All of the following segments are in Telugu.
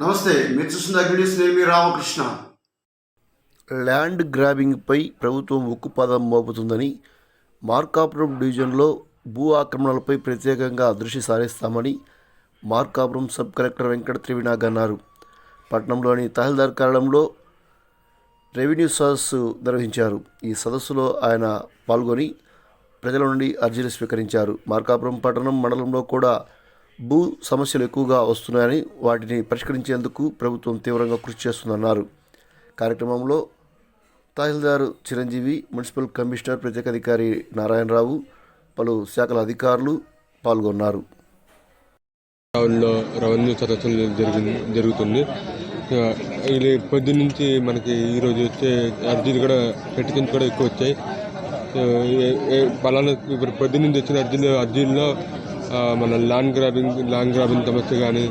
నమస్తే మీరు చూస్తున్న అగ్నిస్ నేను మీ రామకృష్ణ. ల్యాండ్ గ్రాబింగ్పై ప్రభుత్వం ఉక్కుపాదం మోపుతుందని మార్కాపురం డివిజన్లో భూ ఆక్రమణలపై ప్రత్యేకంగా దృష్టి సారిస్తామని మార్కాపురం సబ్ కలెక్టర్ వెంకట త్రివినాగ్ అన్నారు. పట్టణంలోని తహసీల్దార్ కార్యాలయంలో రెవెన్యూ సదస్సు నిర్వహించారు. ఈ సదస్సులో ఆయన పాల్గొని ప్రజల నుండి అర్జీలు స్వీకరించారు. మార్కాపురం పట్టణం మండలంలో కూడా భూ సమస్యలు ఎక్కువగా వస్తున్నాయని వాటిని పరిష్కరించేందుకు ప్రభుత్వం తీవ్రంగా కృషి చేస్తుందన్నారు. కార్యక్రమంలో తహసీల్దార్ చిరంజీవి మున్సిపల్ కమిషనర్ ప్రత్యేక అధికారి నారాయణరావు పలు శాఖల అధికారులు పాల్గొన్నారు. టౌన్లో రెవెన్యూ సదస్సులు జరిగింది జరుగుతుంది. ఇది పొద్దు నుంచి మనకి ఈరోజు వచ్చే అర్జీలు కూడా పెట్టుకుని కూడా ఎక్కువ వచ్చాయి. పలానా ఇప్పుడు పొద్దు నుంచి వచ్చిన అర్జీలు అర్జీల్లో మన ల్యాండ్ గ్రాబింగ్ ల్యాండ్ గ్రాబింగ్ సమస్య కానీ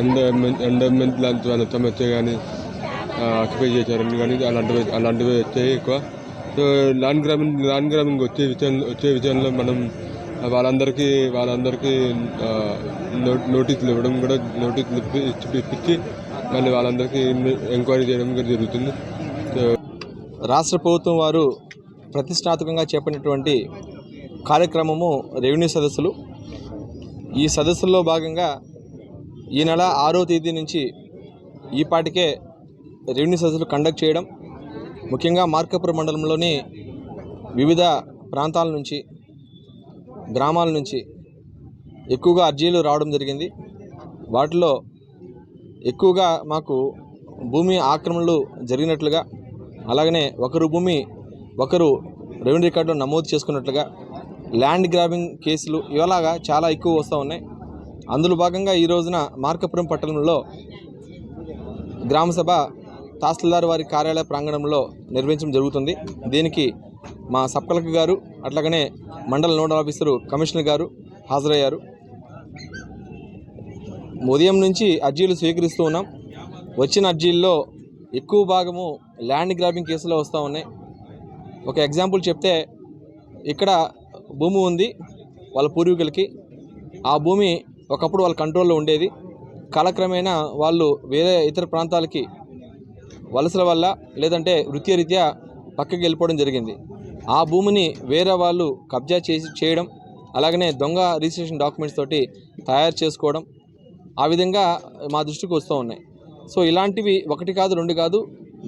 ఎండమెంట్ ఎండోమెంట్ లాంటి సమస్య కానీ ఆక్యుపై చేశారని కానీ అలాంటివి అలాంటివి వచ్చాయి ఎక్కువ. So land grabbing land grabbing వచ్చే విషయం వచ్చే విషయంలో మనం వాళ్ళందరికీ వాళ్ళందరికీ నోటీసులు ఇవ్వడం కూడా నోటీసులు ఇచ్చి ఇప్పించి మళ్ళీ వాళ్ళందరికీ ఎంక్వైరీ చేయడం కూడా జరుగుతుంది. సో రాష్ట్ర ప్రభుత్వం వారు ప్రతిష్టాత్మకంగా చేపట్టినటువంటి కార్యక్రమము రెవెన్యూ సదస్సులు. ఈ సదస్సుల్లో భాగంగా ఈ నెల ఆరో తేదీ నుంచి ఈ పాటికే రెవెన్యూ సదస్సులు కండక్ట్ చేయడం ముఖ్యంగా మార్కాపురం మండలంలోని వివిధ ప్రాంతాల నుంచి గ్రామాల నుంచి ఎక్కువగా అర్జీలు రావడం జరిగింది. వాటిలో ఎక్కువగా మాకు భూమి ఆక్రమణలు జరిగినట్లుగా అలాగనే ఒకరు భూమి ఒకరు రెవెన్యూ రికార్డులో నమోదు చేసుకున్నట్లుగా ల్యాండ్ గ్రాబింగ్ కేసులు ఇలాగా చాలా ఎక్కువ వస్తూ ఉన్నాయి. అందులో భాగంగా ఈ రోజున మార్కపురం పట్టణంలో గ్రామసభ తహసీల్దార్ వారి కార్యాలయ ప్రాంగణంలో నిర్వహించడం జరుగుతుంది. దీనికి మా సబ్ కలెక్టర్ గారు అట్లాగనే మండల నోడల్ ఆఫీసరు కమిషనర్ గారు హాజరయ్యారు. ఉదయం నుంచి అర్జీలు స్వీకరిస్తూ ఉన్నాం. వచ్చిన అర్జీల్లో ఎక్కువ భాగము ల్యాండ్ గ్రాబింగ్ కేసులో వస్తూ ఉన్నాయి. ఒక ఎగ్జాంపుల్ చెప్తే ఇక్కడ భూమి ఉంది వాళ్ళ పూర్వీకులకి. ఆ భూమి ఒకప్పుడు వాళ్ళ కంట్రోల్లో ఉండేది. కాలక్రమేణా వాళ్ళు వేరే ఇతర ప్రాంతాలకి వలసల వల్ల లేదంటే వృత్తిరీత్యా పక్కకి వెళ్ళిపోవడం జరిగింది. ఆ భూమిని వేరే వాళ్ళు కబ్జా చేసి చేయడం అలాగనే దొంగ రిజిస్ట్రేషన్ డాక్యుమెంట్స్ తోటి తయారు చేసుకోవడం ఆ విధంగా మా దృష్టికి వస్తూ ఉన్నాయి. సో ఇలాంటివి ఒకటి కాదు రెండు కాదు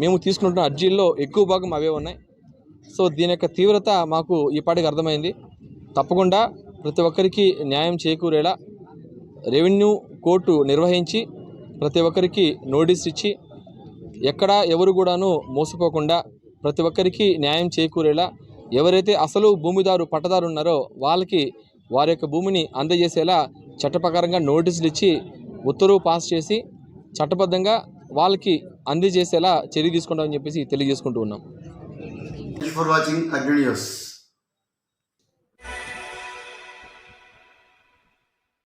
మేము తీసుకుంటున్న అర్జీల్లో ఎక్కువ భాగం అవే ఉన్నాయి. సో దీని యొక్క తీవ్రత మాకు ఈపాటికి అర్థమైంది. తప్పకుండా ప్రతి ఒక్కరికి న్యాయం చేకూరేలా రెవెన్యూ కోర్టు నిర్వహించి ప్రతి ఒక్కరికి నోటీస్ ఇచ్చి ఎక్కడ ఎవరు కూడాను మోసపోకుండా ప్రతి ఒక్కరికి న్యాయం చేకూరేలా ఎవరైతే అసలు భూమిదారు పట్టదారు ఉన్నారో వాళ్ళకి వారి యొక్క భూమిని అందజేసేలా చట్టప్రకారంగా నోటీసులు ఇచ్చి ఉత్తర్వు పాస్ చేసి చట్టబద్ధంగా వాళ్ళకి అందజేసేలా చర్య తీసుకుంటామని చెప్పేసి తెలియజేసుకుంటూ ఉన్నాం.